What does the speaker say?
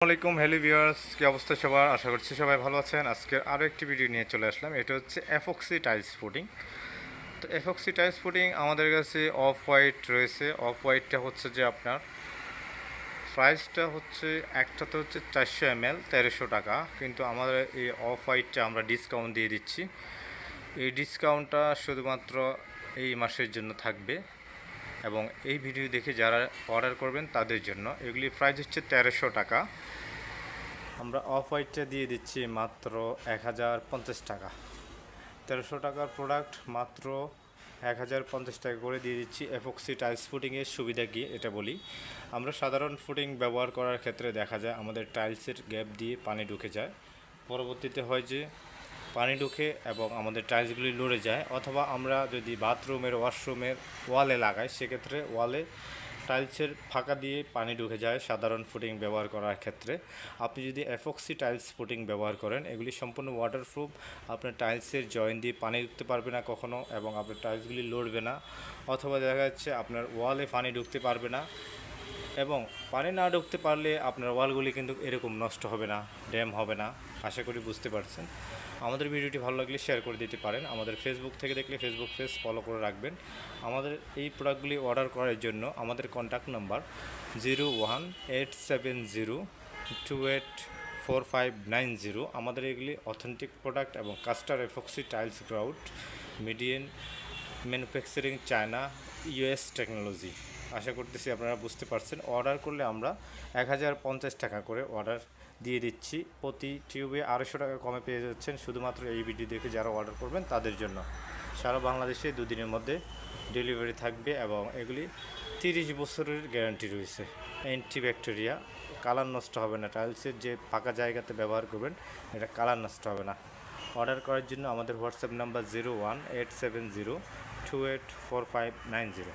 আসসালামাইকুম hello viewers, কি অবস্থা সবার? আশা করছি সবাই ভালো আছেন। আজকে আরও একটি ভিডিও নিয়ে চলে আসলাম। এটা হচ্ছে এফক্সি টাইলস ফুডিং তো এফক্সি টাইলস ফুডিং আমাদের কাছে অফ হোয়াইট রয়েছে। অফ হোয়াইটটা হচ্ছে যে আপনার প্রাইসটা হচ্ছে, একটাতে হচ্ছে চারশো এম এল তেরোশো টাকা। কিন্তু আমাদের এই অফ হোয়াইটটা আমরা ডিসকাউন্ট দিয়ে দিচ্ছি। এই ডিসকাউন্টটা শুধুমাত্র এই মাসের জন্য থাকবে। এবং এই ভিডিও দেখে যারা অর্ডার করবেন তাদের জন্য। এগুলি প্রাইস হচ্ছে তেরোশো টাকা। আমরা অফ হোয়াইটটা দিয়ে দিচ্ছি মাত্র এক হাজার পঞ্চাশ টাকা। তেরোশো টাকার প্রোডাক্ট মাত্র এক হাজার পঞ্চাশ টাকা করে দিয়ে দিচ্ছি এফক্সি টাইলস ফুটিংয়ের সুবিধা কি এটা বলি। আমরা সাধারণ ফুটিং ব্যবহার করার ক্ষেত্রে দেখা যায় আমাদের টাইলসের গ্যাপ দিয়ে পানি ঢুকে যায়। পরবর্তীতে হয় যে পানি ঢুকে এবং আমাদের টাইলসগুলি লড়ে যায়, অথবা আমরা যদি বাথরুমের, ওয়াশরুমের ওয়ালে লাগাই, সেক্ষেত্রে ওয়ালে টাইলসের ফাঁকা দিয়ে পানি ঢুকে যায় সাধারণ ফুটিং ব্যবহার করার ক্ষেত্রে। আপনি যদি এফক্সি টাইলস ফুটিং ব্যবহার করেন, এগুলি সম্পূর্ণ ওয়াটারপ্রুফ আপনার টাইলসের জয়েন দিয়ে পানি ঢুকতে পারবে না কখনো এবং আপনার টাইলসগুলি লড়বে না, অথবা দেখা যাচ্ছে আপনার ওয়ালে পানি ঢুকতে পারবে না। এবং পানি না ঢুকতে পারলে আপনার ওয়ালগুলি কিন্তু এরকম নষ্ট হবে না, ড্যাম হবে না। আশা করি বুঝতে পারছেন। আমাদের ভিডিওটি ভালো লাগলে শেয়ার করে দিতে পারেন। আমাদের ফেসবুক থেকে দেখলে ফেসবুক পেজ ফলো করে রাখবেন। আমাদের এই প্রোডাক্টগুলি অর্ডার করার জন্য আমাদের contact number zero one eight seven zero two eight four five nine zero আমাদের এগুলি অথেন্টিক প্রোডাক্ট এবং custard epoxy tiles grout median manufacturing China US technology আশা করতেছি আপনারা বুঝতে পারছেন। অর্ডার করলে আমরা এক হাজার পঞ্চাশ টাকা করে অর্ডার দিয়ে দিচ্ছি। প্রতি টিউবে আড়াইশো টাকা কমে পেয়ে যাচ্ছেন শুধুমাত্র এই ভিডিও দেখে যারা অর্ডার করবেন তাদের জন্য। সারা বাংলাদেশে দুদিনের মধ্যে ডেলিভারি থাকবে এবং এগুলি তিরিশ বছরের গ্যারান্টি রয়েছে। অ্যান্টিব্যাকটেরিয়া কালার নষ্ট হবে না। টাইলসের যে ফাঁকা জায়গাতে ব্যবহার করবেন, এটা কালার নষ্ট হবে না। অর্ডার করার জন্য আমাদের WhatsApp number zero one eight seven zero two eight four five nine zero